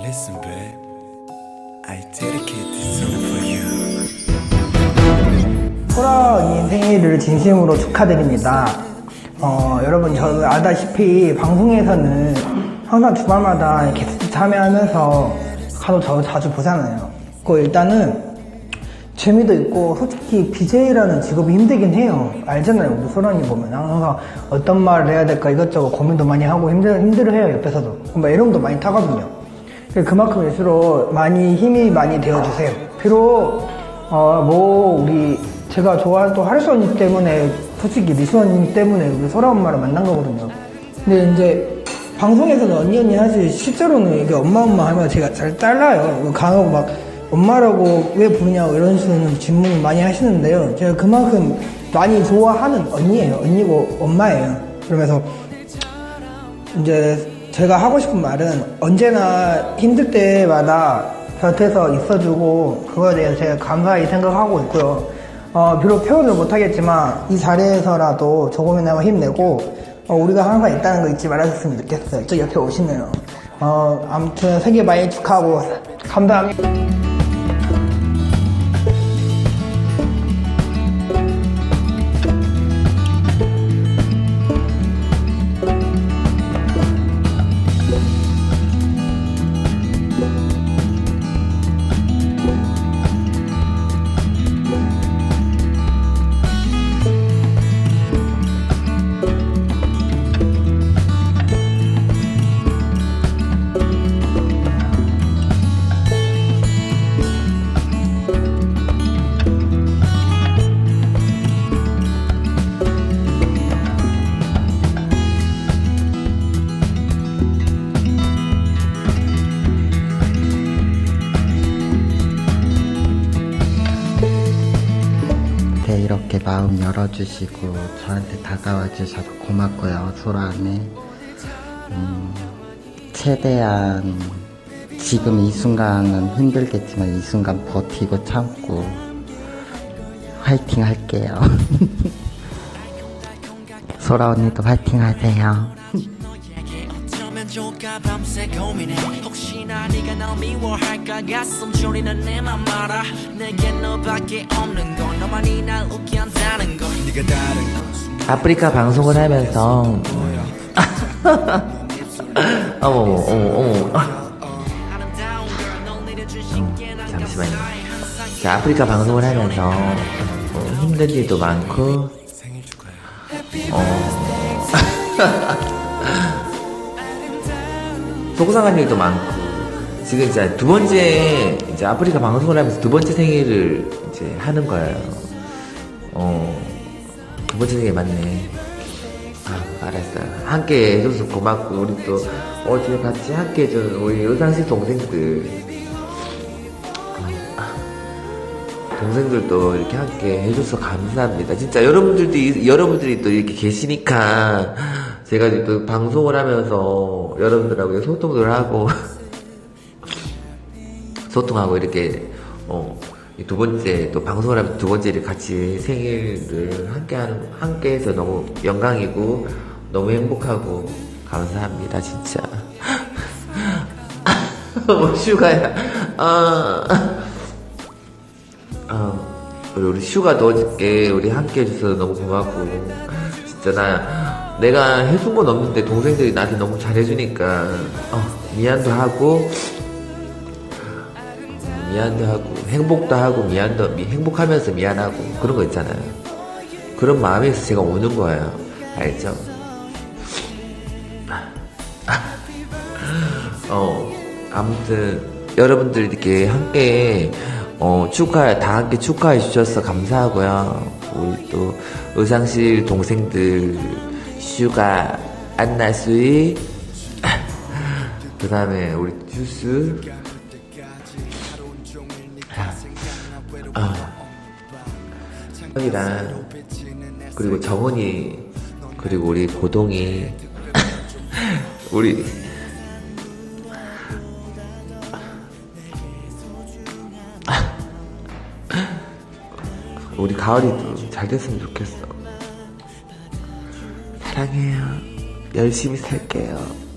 Listen, babe. I dedicate this song for you. 소라 언니 생일을 진심으로 축하드립니다. 어, 여러분, 저 아다시피 방송에서는 항상 주말마다 게스트 참여하면서 가도 저 자주 보잖아요. 그 일단은 재미도 있고 솔직히 BJ라는 직업이 힘들긴 해요. 알잖아요. 우리 소라 언니 보면 항상 어떤 말을 해야 될까 이것저것 고민도 많이 하고 힘들, 힘들어해요. 옆에서도. 막 애롱도 많이 타거든요. 그만큼일수록 많이 힘이 많이 되어주세요. 비록 어, 뭐 우리 제가 좋아하는 또 하르스 언니 때문에 솔직히 리수 언니 때문에 우리 소라 엄마를 만난 거거든요. 근데 이제 방송에서는 언니 언니 하지 실제로는 이게 엄마 엄마 하면 제가 잘 잘라요. 강하고 막 엄마라고 왜 부르냐고 이런 식으로 질문을 많이 하시는데요. 제가 그만큼 많이 좋아하는 언니예요. 언니고 엄마예요. 그러면서 이제 제가 하고 싶은 말은 언제나 힘들 때마다 곁에서 있어주고 그거에 대해서 제가 감사히 생각하고 있고요. 어, 비록 표현을 못하겠지만 이 자리에서라도 조금이나마 힘내고 어, 우리가 항상 있다는 거 잊지 말아줬으면 좋겠어요. 저 옆에 오시네요. 어, 아무튼 생일 많이 축하하고 감사합니다. 네, 이렇게 마음 열어주시고 저한테 다가와 주셔서 고맙고요, 소라네. 음, 최대한 지금 이 순간은 힘들겠지만 이 순간 버티고 참고 화이팅 할게요. 소라 언니도 화이팅 하세요. 어쩌면 좋을까? 밤새 고민해. 혹시나 네가 날 미워할까? 가슴 졸이는 내맘 알아. 내겐 너밖에 없는 걸 너만이 날 웃게 한다는 걸 네가 다른 걸 아프리카 방송을 하면서. 어머 어머 어머 어머. 난 잠시만요. 자 아프리카 방송을 하면서 어, 힘든 일도 많고. 축하해. 속상한 일도 많고. 지금 이제 두 번째 이제 아프리카 방송을 하면서 두 번째 생일을 이제 하는 거예요. 어 두 번째 생일 맞네. 아 알았어요 함께 해줘서 고맙고 우리 또 어제 같이 함께 해준 우리 의상실 동생들. 동생들도 이렇게 함께 해줘서 감사합니다. 진짜 여러분들도, 이- 여러분들이 또 이렇게 계시니까 제가 또 방송을 하면서 여러분들하고 소통을 하고 소통하고 이렇게 어, 이두 번째 또 방송을 하면서 두 번째 이렇게 같이 생일을 함께 하는, 함께 해서 너무 영광이고 너무 행복하고 감사합니다, 진짜. 뭐 슈가야. 아. 어, 우리, 우리 슈가도 어저께 우리 함께 해줘서 너무 고맙고 진짜 나 내가 해준 건 없는데 동생들이 나한테 너무 잘해주니까 어, 미안도 하고 어, 미안도 하고 행복도 하고 미안도 미- 행복하면서 미안하고 그런 거 있잖아요 그런 마음에서 제가 오는 거예요 알죠? 어, 아무튼 여러분들 이렇게 함께 어, 축하 다 함께 축하해 주셔서 감사하고요. 우리 또 의상실 동생들 슈가 안나수이 그 다음에 우리 주스 아, 형이랑 그리고 정은이 그리고 우리 고동이 우리 우리 가을이도 잘 됐으면 좋겠어. 사랑해요. 열심히 살게요.